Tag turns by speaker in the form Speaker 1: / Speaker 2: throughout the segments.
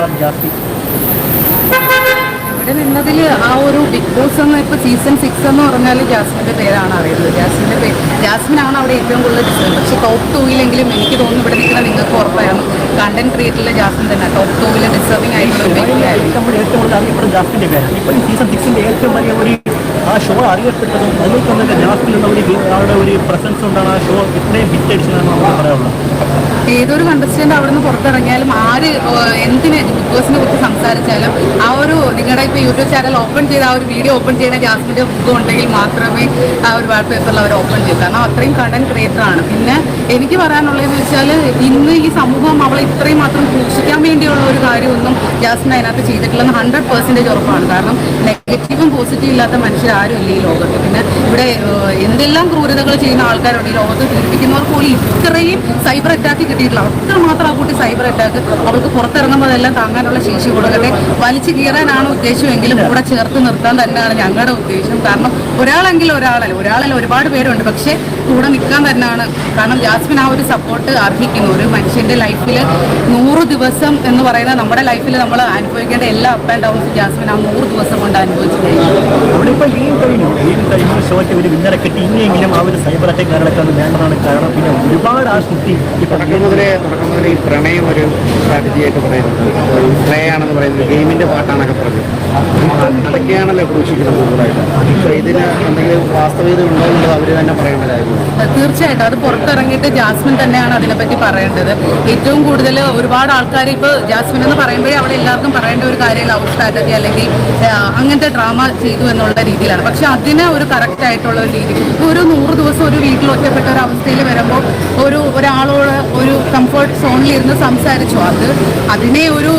Speaker 1: താളം ജാസ്തി
Speaker 2: ഇവിടെ നിന്നതിൽ ആ ഒരു ബിഗ് ബോസ് എന്ന് ഇപ്പൊ സീസൺ സിക്സ് എന്ന് പറഞ്ഞാൽ ജാസ്മിന്റെ പേരാണ് അറിയുന്നത്. ജാസ്മിന്റെ പേര് ജാസ്മിനാണ് അവിടെ ഏറ്റവും കൂടുതൽ ഡിസൈൻ പക്ഷെ ടോപ്പ് ടൂയിലെങ്കിലും എനിക്ക് തോന്നുന്നു ഇവിടെ നിൽക്കുന്ന നിങ്ങൾക്ക് ഉറപ്പായിരുന്നു കണ്ടന്റ് ക്രിയേറ്ററിലെ ജാസ്മിൻ തന്നെ. ടോപ്പ് ടൂവിൽ ഡിസേർവിംഗ് ആയിട്ടുള്ള ഒരു വ്യക്തിയായിരുന്നു.
Speaker 1: നമ്മൾ ഏറ്റവും കൂടുതൽ അറിയപ്പെടുന്ന ജാസ്മിന്റെ പേരാണ് ഇപ്പോൾ ഈ സീസൺ സിക്സിന്റെ ഏറ്റവും വലിയ ഒരു ആ ഷോ അറിയപ്പെട്ടതും അതിൽ തന്നെ ജാസ്റ്റിലുള്ള ഒരു ആളുടെ ഒരു പ്രസൻസ് കൊണ്ടാണ് ആ ഷോ ഇത്രയും ഹിറ്റ് അടിച്ചതെന്ന് നമുക്ക് പറയാനുള്ളത്
Speaker 2: ഏതൊരു കണ്ടസ്റ്റന്റ് അവിടെ നിന്ന് പുറത്തിറങ്ങിയാലും ആര് എന്തിനെ ബിഗ് ബോസിനെ കുറിച്ച് സംസാരിച്ചാലും ആ ഒരു നിങ്ങളുടെ ഇപ്പോൾ യൂട്യൂബ് ചാനൽ ഓപ്പൺ ചെയ്ത് ആ ഒരു വീഡിയോ ഓപ്പൺ ചെയ്യുന്ന ജാസ്മിന്റെ ബുക്ക് ഉണ്ടെങ്കിൽ മാത്രമേ ആ ഒരു വാട്ട് പേപ്പറിൽ അവർ ഓപ്പൺ ചെയ്യൂ. കാരണം അത്രയും കണ്ടന്റ് ക്രിയേറ്റർ ആണ്. പിന്നെ എനിക്ക് പറയാനുള്ളതെന്ന് വെച്ചാൽ ഇന്ന് ഈ സമൂഹം അവളെ ഇത്രയും മാത്രം സൂക്ഷിക്കാൻ വേണ്ടിയുള്ള ഒരു കാര്യമൊന്നും ജാസ്മിൻ അതിനകത്ത് ചെയ്തിട്ടില്ലെന്ന് ഹൺഡ്രഡ് പെർസെന്റേജ് ഉറപ്പാണ്. കാരണം നെഗറ്റീവും പോസിറ്റീവും ഇല്ലാത്ത ഇല്ല ഈ ലോകത്ത്. പിന്നെ ഇവിടെ എന്തെല്ലാം ക്രൂരതകൾ ചെയ്യുന്ന ആൾക്കാരുണ്ട് ഈ ലോകത്ത് പീഡിപ്പിക്കുന്നവർ പോലും ഇത്രയും സൈബർ അറ്റാക്ക് കിട്ടിയിട്ടില്ല. അത്രമാത്രം ആ കുട്ടി സൈബർ അറ്റാക്ക് അവൾക്ക് പുറത്തിറങ്ങുമ്പോൾ അതെല്ലാം താങ്ങാനുള്ള ശേഷി കൊടുക്കട്ടെ വലിച്ചു കീറാനാണ് ഉദ്ദേശമെങ്കിലും കൂടെ ചേർത്ത് നിർത്താൻ തന്നെയാണ് ഞങ്ങളുടെ ഉദ്ദേശം. കാരണം ഒരാളെങ്കിലും ഒരാളല്ല ഒരാളല്ല ഒരുപാട് പേരുണ്ട്. പക്ഷേ കൂടെ നിൽക്കാൻ തന്നെയാണ്. കാരണം ജാസ്മിൻ ആ ഒരു സപ്പോർട്ട് അർഹിക്കുന്നു. ഒരു മനുഷ്യന്റെ ലൈഫിൽ നൂറ് ദിവസം എന്ന് പറയുന്ന നമ്മുടെ ലൈഫിൽ നമ്മൾ അനുഭവിക്കേണ്ട എല്ലാ അപ്പ് ആൻഡ് ഡൗൺസും ജാസ്മിൻ ആ നൂറ് ദിവസം കൊണ്ട് അനുഭവിച്ചു കഴിഞ്ഞു
Speaker 1: Kali. ഷോയ്ക്ക് ഒരു വിന്നറെ കിട്ടി. ഇനിയെങ്കിലും ആ ഒരു സൈബർ അറ്റാക്ക് കാര്യങ്ങളൊക്കെ വേണ്ടതാണ് കാരണം പിന്നെ ഒരുപാട് ആ കുട്ടി ഇപ്പോൾ
Speaker 3: തുടക്കം മുതലേ ഈ പ്രണയം ഒരു സ്ട്രാറ്റജിയായിട്ട് പറയുന്നത്. പ്ലേ ആണെന്ന് പറയുന്നത് ഗെയിമിന്റെ പാട്ടാണൊക്കെ പറഞ്ഞത്. അതൊക്കെയാണല്ലോ പ്രതീക്ഷിക്കുന്നത് കൂടുതലായിട്ട്. പക്ഷേ ഇതിന് എന്തെങ്കിലും വാസ്തവികത ഉണ്ടോ എന്നുള്ളത് അവർ തന്നെ പറയേണ്ടതായിരുന്നു
Speaker 2: തീർച്ചയായിട്ടും. അത് പുറത്തിറങ്ങിയിട്ട് ജാസ്മിൻ തന്നെയാണ് അതിനെപ്പറ്റി പറയേണ്ടത്. ഏറ്റവും കൂടുതൽ ഒരുപാട് ആൾക്കാർ ഇപ്പോൾ ജാസ്മിൻ എന്ന് പറയുമ്പോഴേ അവിടെ എല്ലാവർക്കും പറയേണ്ട ഒരു കാര്യം ലവ് സ്ട്രാറ്റജി അല്ലെങ്കിൽ അങ്ങനത്തെ ഡ്രാമ ചെയ്തു എന്നുള്ള രീതിയിലാണ്. പക്ഷെ അതിനെ ഒരു കറക്റ്റ് ആയിട്ടുള്ള ഒരു രീതി ഒരു നൂറ് ദിവസം ഒരു വീട്ടിൽ ഒറ്റപ്പെട്ട ഒരു അവസ്ഥയിൽ വരുമ്പോൾ ഒരു ഒരാളോട് ഒരു കംഫർട്ട് സോണിൽ ഇരുന്ന് സംസാരിച്ചു. അത് അതിനെ ഒരു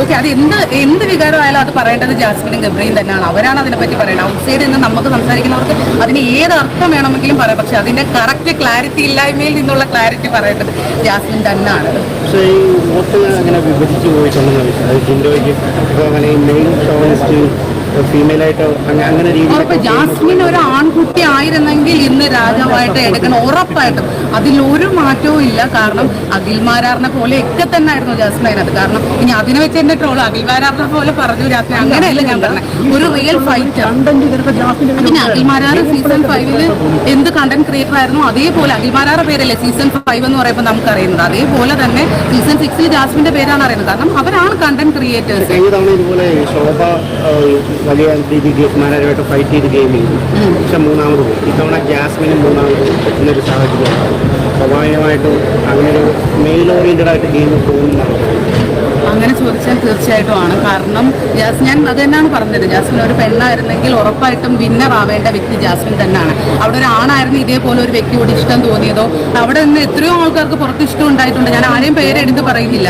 Speaker 2: ഓക്കെ അത് എന്ത് എന്ത് വികാരമായാലും അത് പറയേണ്ടത് ജാസ്മിനും ഗബ്രയും തന്നെയാണ്. അവരാണ് അതിനെപ്പറ്റി പറയുന്നത് ഔട്ട് സൈഡിൽ നിന്ന് നമുക്ക് സംസാരിക്കുന്നവർക്ക് അതിന് ഏത് അർത്ഥം വേണമെങ്കിലും പറയാം. പക്ഷെ അതിന്റെ കറക്റ്റ് ക്ലാരിറ്റി ഇല്ലായ്മയിൽ നിന്നുള്ള ക്ലാരിറ്റി പറയേണ്ടത് ജാസ്മിൻ തന്നെയാണ്.
Speaker 3: പക്ഷേ ഈ വോട്ട് അങ്ങനെ വിഭജിച്ച് പോയിട്ടുണ്ടെന്ന് ഇപ്പോൾ അങ്ങനെ മെയിൻ ഷോണിസ്റ്റ് ഫീമെയിലായിട്ട് അങ്ങനെ രീതിയിൽ
Speaker 2: ജാസ്മിൻ ഒരു ആൺകുട്ടി ആയിരുന്നെങ്കിൽ ഇന്ന് രാജാവായിട്ട് എടുക്കണം ഉറപ്പായിട്ടും. അതിലൊരു മാറ്റവും ഇല്ല. കാരണം അഖിൽമാരാറിനെ പോലെ ഒക്കെ തന്നെ ആയിരുന്നു ജാസ്മിൻ അതിനകത്ത് കാരണം ഇനി അതിനെ വെച്ച് തന്നെ ട്രോൾ അഖിൽമാരാറിനെ പോലെ പറഞ്ഞു ജാസ്മിൻ. അങ്ങനെയല്ല ഞാൻ പറഞ്ഞത് ഒരു റിയൽ ഫൈറ്റ് പിന്നെ അഖിൽ അഖിൽമാരാറ് സീസൺ ഫൈവിൽ എന്ത് കണ്ടന്റ് ക്രിയേറ്റർ ആയിരുന്നു? അതേപോലെ അഖിൽമാരാറ് പേരല്ലേ സീസൺ ഫൈവ് എന്ന് പറയുമ്പോൾ നമുക്ക് അറിയുന്നത് അതേപോലെ തന്നെ സീസൺ സിക്സിൽ ജാസ്മിന്റെ പേരാണ് അറിയുന്നത്. കാരണം അവരാണ് കണ്ടന്റ് ക്രിയേറ്റേഴ്സ്
Speaker 3: ഇതുപോലെ ശോഭ വലിയ രീതിക്ക് മാനേജറുമായിട്ട് ഫൈറ്റ് ചെയ്ത് ഗെയിം ചെയ്തു. പക്ഷെ മൂന്നാമത് പോയി. ഇത്തവണ ജാസ്മിനും മൂന്നാമത് എന്നൊരു സാഹചര്യമാണ് സ്വാഭാവികമായിട്ടും അങ്ങനെ ഒരു മെയിൽ ഓറിയന്റഡ് ആയിട്ട് ഗെയിം പോകുന്നതാണ്
Speaker 2: അങ്ങനെ ചോദിച്ചാൽ തീർച്ചയായിട്ടും ആണ്. കാരണം ജാസ് ഞാൻ അത് തന്നെയാണ് പറഞ്ഞത്. ജാസ്മിൻ ഒരു പെണ്ണായിരുന്നെങ്കിൽ ഉറപ്പായിട്ടും വിന്നർ ആവേണ്ട വ്യക്തി ജാസ്മിൻ തന്നെയാണ്. അവിടെ ഒരു ആണായിരുന്നു ഇതേപോലെ ഒരു വ്യക്തിയോട് ഇഷ്ടം തോന്നിയതോ? അവിടെ നിന്ന് എത്രയോ ആൾക്കാർക്ക് പുറത്ത് ഇഷ്ടം ഉണ്ടായിട്ടുണ്ട്. ഞാൻ ആരെയും പേരെടുത്ത് പറയുന്നില്ല.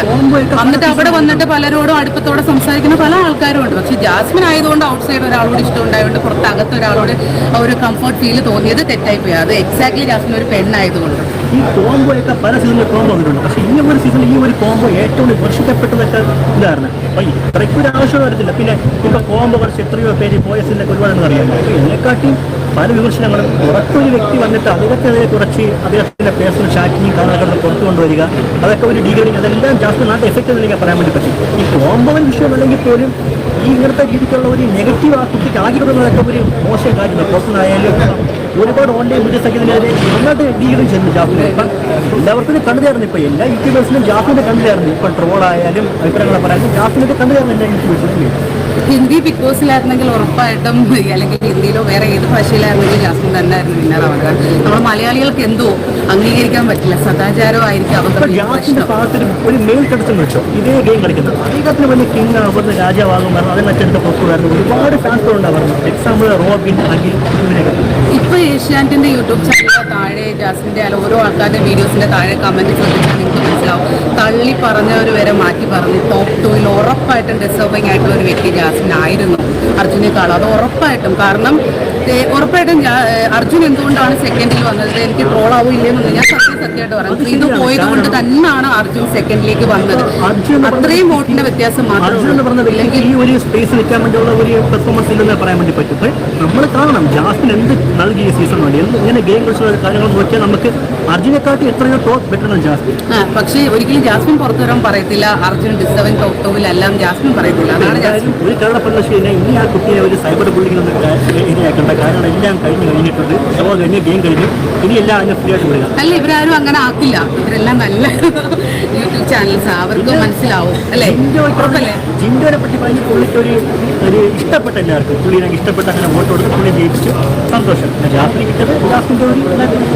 Speaker 2: എന്നിട്ട് അവിടെ വന്നിട്ട് പലരോടും അടുപ്പത്തോടെ സംസാരിക്കുന്ന പല ആൾക്കാരും ഉണ്ട്. പക്ഷെ ജാസ്മിൻ ആയതുകൊണ്ട് ഔട്ട് സൈഡ് ഒരാളോട് ഇഷ്ടം ഉണ്ടായതുകൊണ്ട് പുറത്ത് അകത്ത് ഒരാളോട് ഒരു കംഫർട്ട് ഫീൽ തോന്നിയത് തെറ്റായി പോയി അത് എക്സാക്ട്ലി ജാസ്മിൻ ഒരു പെണ്ണായതുകൊണ്ട്.
Speaker 1: ഈ കോംബോയൊക്കെ പല സീസണിൽ കോംബോ വന്നിട്ടുണ്ട്. പക്ഷേ ഈ ഒരു സീസണിൽ ഈ ഒരു കോംബോ ഏറ്റവും വിമർശിക്കപ്പെട്ടതൊക്കെ ഇതാണ് അപ്പൊ ഇത്രയ്ക്ക് ഒരു ആവശ്യം വരത്തില്ല. പിന്നെ ഇപ്പൊ കോംബോ കുറച്ച് എത്രയോ പേര് പോയ സീസണിലൊക്കെ ഒരുപാടെന്ന് അറിയാം. അപ്പൊ ഇതിനെക്കാട്ടിയും പല വിമർശനങ്ങളും പുറത്തൊരു വ്യക്തി വന്നിട്ട് അദ്ദേഹത്തിനെതിരെ കുറച്ച് അദ്ദേഹത്തിന്റെ പേഴ്സണൽ ചാറ്റിങ് കാണാൻ പുറത്തു കൊണ്ടുവരിക അതൊക്കെ ഒരു ഡീഗ്രേഡിങ് അതെല്ലാം ജാസ്തി നാട്ടിൽ എഫക്റ്റ് എനിക്ക് പറയാൻ വേണ്ടി പറ്റും. ഈ കോംബോൻ വിഷയം അല്ലെങ്കിൽ പോലും ഈ ഇങ്ങനത്തെ രീതിക്കുള്ള ഒരു നെഗറ്റീവ് ആ കുട്ടിക്ക് ആകെ കൊടുക്കുന്നതൊക്കെ ഒരു മോശം കാര്യമാണ്. പുറത്തുനിന്നായാലും ഒരുപാട് ഓൺലൈൻ വീഡിയോസ് ഒക്കെ ഇതിനെതിരെ നന്നായിട്ട് ഡീഗ്രേഡ് ചെയ്യുന്നു ജാഫിനെ ഇപ്പം എല്ലാവർക്കും കണ്ടുതരുന്നു ഇപ്പൊ. എല്ലാ യൂട്യൂബേഴ്സിനും ജാഫിനെ കണ്ടുതരുന്നു ഇപ്പൊ ട്രോൾ ആയാലും അഭിപ്രായങ്ങൾ പറയാനും ജാഫിനൊക്കെ കണ്ടുതരുന്നു എല്ലാ യൂട്യൂബേഴ്സിനും
Speaker 2: ഹിന്ദി ബിഗ് ബോസിലായിരുന്നെങ്കിൽ ഉറപ്പായിട്ടും അല്ലെങ്കിൽ ഹിന്ദിയിലോ വേറെ ഏത് ഭാഷയിലായിരുന്നെങ്കിൽ ജാസ്മിൻ തന്നെയായിരുന്നു വിന്നർ ആവുക. നമ്മൾ മലയാളികൾക്ക് എന്തോ അംഗീകരിക്കാൻ പറ്റില്ല. സദാചാരമായിരിക്കും അവർക്ക്
Speaker 1: ഒരു മെയിൽ കടത്തും വെച്ചോ. ഇതേ ഗെയിം കളിക്കുന്നത്. അദ്ദേഹത്തിന് വലിയ കിങ് ആവുന്ന രാജാവാകും. കാരണം അതിൽ പൊക്കുമായിരുന്നു ഒരുപാട് ഫാൻസുകളുണ്ടാവുന്നു എക്സാമ്പിൾ റോബിൻ അഖിൽ ഇവരൊക്കെ.
Speaker 2: ഇപ്പൊ ഏഷ്യാനെറ്റിന്റെ യൂട്യൂബ് ചാനലിൽ താഴെ ജാസിന്റെ അല്ല ഓരോ ആൾക്കാരുടെ വീഡിയോസിന്റെ താഴെ കമന്റ് ചോദിച്ചാൽ നിങ്ങൾക്ക് മനസ്സിലാവും. തള്ളി പറഞ്ഞവർ വരെ മാറ്റി പറഞ്ഞു. ടോപ്പ് ടൂയിൽ ഉറപ്പായിട്ടും ഡിസേർവിംഗ് ആയിട്ടുള്ള ഒരു വ്യക്തി ജാസിൻ ആയിരുന്നു. അർജുനേക്കാളും അത് ഉറപ്പായിട്ടും. കാരണം ഉറപ്പായിട്ടും ഞാൻ അർജുൻ എന്തുകൊണ്ടാണ് സെക്കൻഡിൽ വന്നത്? എനിക്ക് ട്രോൾ ആവും ഇല്ലെന്ന് ഞാൻ സത്യസത്യമായിട്ട് പറയാം. ഇത് പോയത് കൊണ്ട് തന്നെയാണ് അർജുൻ സെക്കൻഡിലേക്ക് വന്നത്. അത്രയും വോട്ടിന്റെ വ്യത്യാസം മാത്രമേ
Speaker 1: ഈ ഒരു സ്പേസ് നിൽക്കാൻ വേണ്ടിയുള്ള ഒരു പെർഫോമൻസ് ഇല്ലെന്ന് പറയാൻ വേണ്ടി പറ്റും. നമ്മൾ കാണണം ജാസ്മിൻ എന്ത് നൽകി ഈ സീസൺ വേണ്ടി? എന്ത് ഇങ്ങനെ ഗെയിം കളിച്ചുള്ള കാര്യങ്ങൾ നോക്കിയാൽ നമുക്ക് അർജുനെക്കാട്ടി എത്രയോ ടോപ്പ് ബെറ്റർ ആണ് ജാസ്മിൻ.
Speaker 2: പക്ഷേ ഒരിക്കലും ജാസ്മിൻ പുറത്തു വരാൻ പറയത്തില്ല. അർജുൻ ഡിസവൻ ടോപ്പ് എല്ലാം ജാസ്മിൻ പറയത്തില്ല അതാണ്
Speaker 1: ഒരു പ്രദർശനം ഇനി ആ കുട്ടിയെ ഒരു സൈബർ ബുള്ളിംഗ് ഒന്നും ഇനിയാക്കേണ്ട കാരണം എല്ലാം കഴിഞ്ഞ് കഴിഞ്ഞിട്ടുണ്ട്. അപ്പോൾ തന്നെ ഗെയിം കഴിഞ്ഞു. ഇനി എല്ലാം അതിനെ ഫ്രീ ആയിട്ട് വിടുക.
Speaker 2: അല്ല ഇവരാരും അങ്ങനെ ആക്കില്ല. ഇവരെല്ലാം നല്ല യൂട്യൂബ് ചാനൽസ് അവർക്ക് മനസ്സിലാവും അല്ലേ?
Speaker 1: ജിൻഡോനെ പറ്റി പറഞ്ഞ് പുള്ളിക്ക് ഒരു ഒരു ഇഷ്ടപ്പെട്ട എല്ലാവർക്കും പുള്ളിനെ ഇഷ്ടപ്പെട്ട അങ്ങനെ വോട്ട് കൊടുത്ത് പുള്ളി ജയിപ്പിച്ചു. സന്തോഷം. പിന്നെ കിട്ടത് ജാസ്മിന്റെ ഒരു
Speaker 3: ഉണ്ടാക്കിയത്?